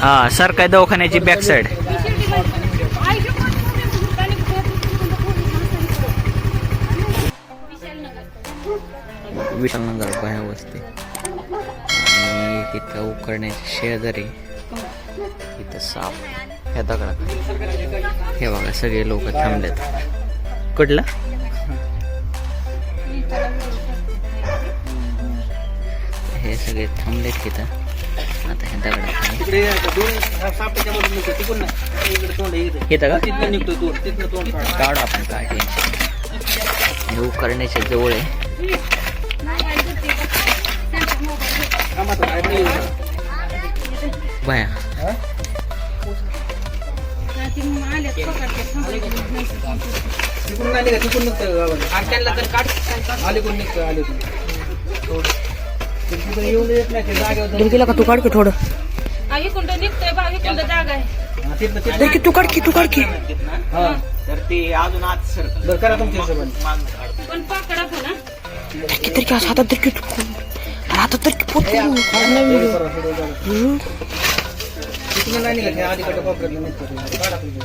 हा सरकारी दवाखान्याची बॅक साईड विशालनगर बाया वस्ती. आणि इथं उकरण्याची शेजारी इथं साप. ह्या दगडात. हे बघा सगळे लोक थांबलेत. कुठला? हे सगळे थांबलेत तिथं का? काढ. आपण काय टेन्शन हे उकरण्याच्या जवळ आहे. बाया. तिकडून नाही निघत तिकडून आले कोण निघतं आले कोण ते गेला का तू काढ की थोडं? निघतोय जागा आहे. हा, तू काढ की तू काढ की. हा तर ते अजून आज सर बरं करा तुमच्या हिशोबाने. पण पाकडा पण हा. किती की हातात तर तू. हातात तर की पोट करा, थोडं जागा. तिथनं नाही निघत हे अलीकडे कोपऱ्यातलं निघतं ते. काढा तुमच्या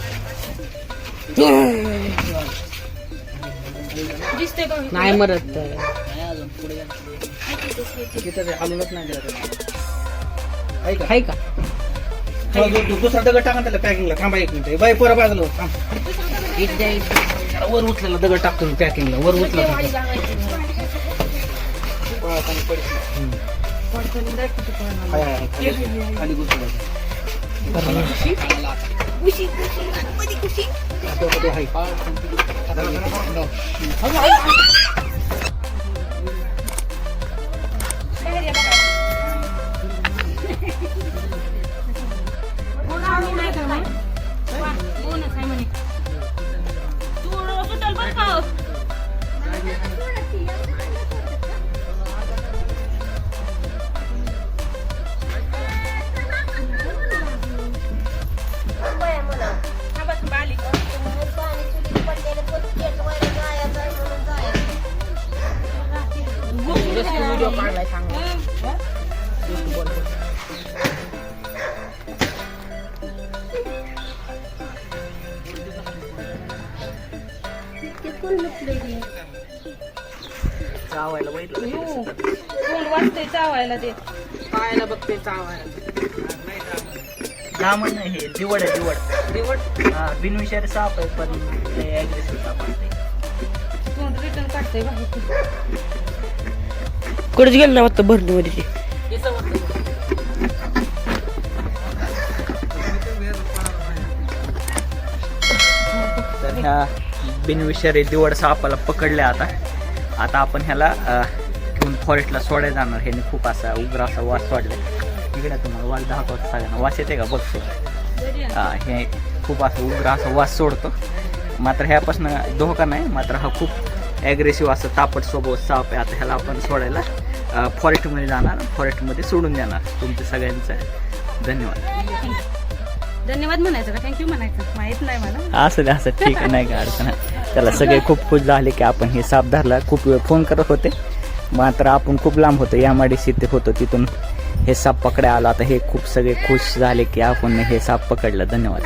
दिसतंय बावी नाही मरत. तिथं हलूनच नाही दिलं ऐका आहे का? थोडा दु- दुसरा दगड टाका त्याला पॅकिंगला थांबा एक मिनिट. बाई पोरा बाजूला हो, थांब. त्याला वर उचलेला दगड टाकतो पॅकिंगला वर उचला खाली घुसलं. हं. चावायला बघितलं हो. कोण वाटतंय चावायला ते. पाहायला बघते चावायला. जामन नाही हे दिवड आहे दिवड. दिवड? हा बिनविषारी साप आहे पण ऍग्रेसिव्ह साप आहे. तोंड रिटर्न काढतंय बाहेर. कडेच गेलं ना वाटतं भरणीमध्ये ते. तर ह्या बिनविषारी दिवड सापाला पकडल्या आता. आता आपण ह्याला घेऊन फॉरेस्टला सोडायला जाणार. ह्याने खूप असा उग्र असा वास वाढला इकडे तुम्हाला वास दाखवतो सगळ्यांना. वास येते का? बघतो हे खूप असा उग्र असा वास सोडतो. मात्र ह्यापासून धोका नाही. मात्र हा खूप ॲग्रेसिव्ह असं तापट स्वभाव साप आहे आता ह्याला आपण सोडायला फॉरेस्टमध्ये जाणार फॉरेस्टमध्ये सोडून देणार. तुमचं सगळ्यांचं धन्यवाद. धन्यवाद म्हणायचं का? थँक्यू म्हणायचं. माहीत नाही मला. असं असं ठीक आहे नाही का अडचण. त्याला सगळे खूप खुश झाले की आपण हे साप धरला. खूप वेळ फोन करत होते. मात्र आपण खूप लांब होतो. या माडीशी ते होतो. तिथून हे साप पकडायला आलो. आता हे खूप सगळे खुश झाले की आपण हे साप पकडलं. धन्यवाद.